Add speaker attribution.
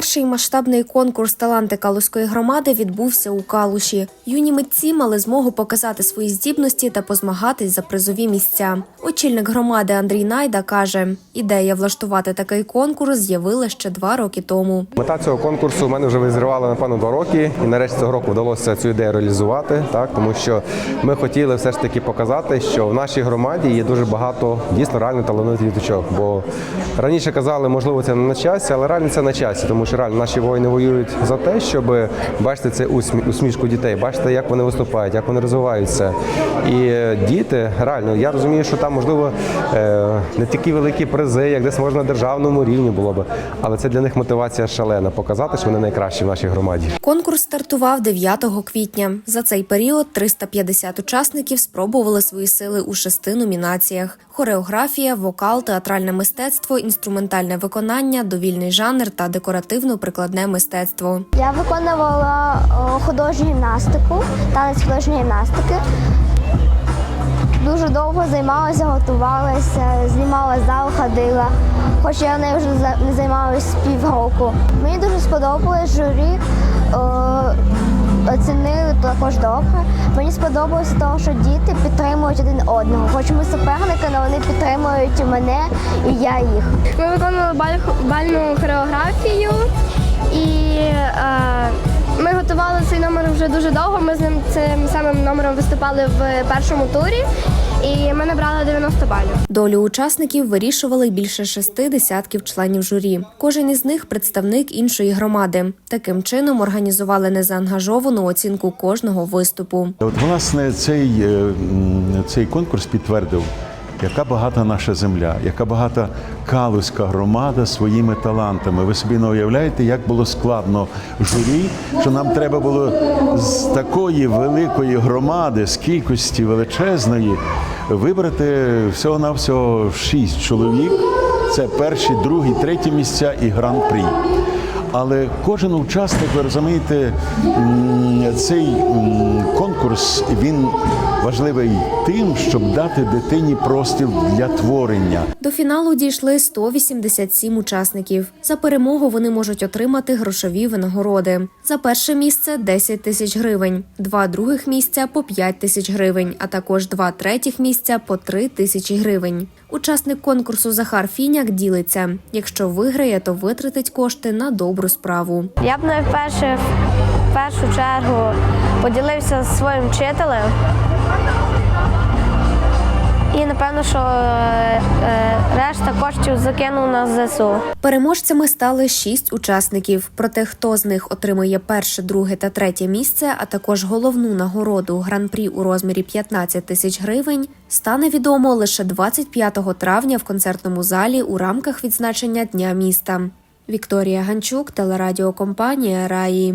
Speaker 1: Перший масштабний конкурс таланти Калузької громади відбувся у Калуші. Юні митці мали змогу показати свої здібності та позмагатись за призові місця. Очільник громади Андрій Найда каже: ідея влаштувати такий конкурс з'явила ще два роки тому.
Speaker 2: Мета цього конкурсу в мене вже визрівала напевно два роки, і нарешті цього року вдалося цю ідею реалізувати. Так тому що ми хотіли все ж таки показати, що в нашій громаді є дуже багато дійсно реально талановитих діточок. Бо раніше казали, можливо, це не на часі, але реально це на часі, тому що реально наші воїни воюють за те, щоб бачити це усмішку дітей, бачити, як вони виступають, як вони розвиваються. І діти реально, я розумію, що там можливо е, не такі великі призи, як десь можна на державному рівні було би, але це для них мотивація шалена показати, що вони найкращі в нашій громаді.
Speaker 1: Конкурс стартував 9 квітня. За цей період 350 учасників спробували свої сили у шести номінаціях: хореографія, вокал, театральне мистецтво, інструментальне виконання, довільний жанр та декоративно-прикладне мистецтво.
Speaker 3: Я виконувала художню гімнастику, танець художньої гімнастики. Дуже довго займалася, готувалася, знімала зал, ходила. Хоч я нею вже не займалася півроку. Мені дуже сподобалось журі. О, оцінили також добре. Мені сподобалося того, що діти підтримують один одного. Хоч ми суперники, але вони підтримують мене і я їх.
Speaker 4: Ми виконували баль- бальну хореографію і е, ми готували цей номер вже дуже довго. Ми з ним цим самим номером виступали в першому турі і ми набрали 90 балів.
Speaker 1: Долю учасників вирішували більше шести десятків членів журі. Кожен із них представник іншої громади. Таким чином організували незаангажовану оцінку кожного виступу.
Speaker 5: От власне цей, е, цей конкурс підтвердив, яка багата наша земля, яка багата калузька громада своїми талантами. Ви собі не уявляєте, як було складно журі, що нам треба було з такої великої громади, з кількості величезної, вибрати всього-навсього шість чоловік. Це перші, другі, треті місця і гран-прі. Але кожен учасник, ви розумієте, цей конкурс він важливий тим, щоб дати дитині простір для творення.
Speaker 1: До фіналу дійшли 187 учасників. За перемогу вони можуть отримати грошові винагороди. За перше місце 10 тисяч гривень, два других місця по 5 тисяч гривень, а також два третіх місця по 3 тисячі гривень. Учасник конкурсу Захар Фіняк ділиться: якщо виграє, то витратить кошти на добру справу.
Speaker 6: Я б найперше в першу чергу поділився зі своїм вчителем. Напевно, що е, е, решта коштів закинув на ЗСУ.
Speaker 1: Переможцями стали шість учасників. Проте хто з них отримує перше, друге та третє місце, а також головну нагороду гран-прі у розмірі 15 тисяч гривень, стане відомо лише 25 травня в концертному залі у рамках відзначення Дня міста. Вікторія Ганчук, телерадіокомпанія Раї.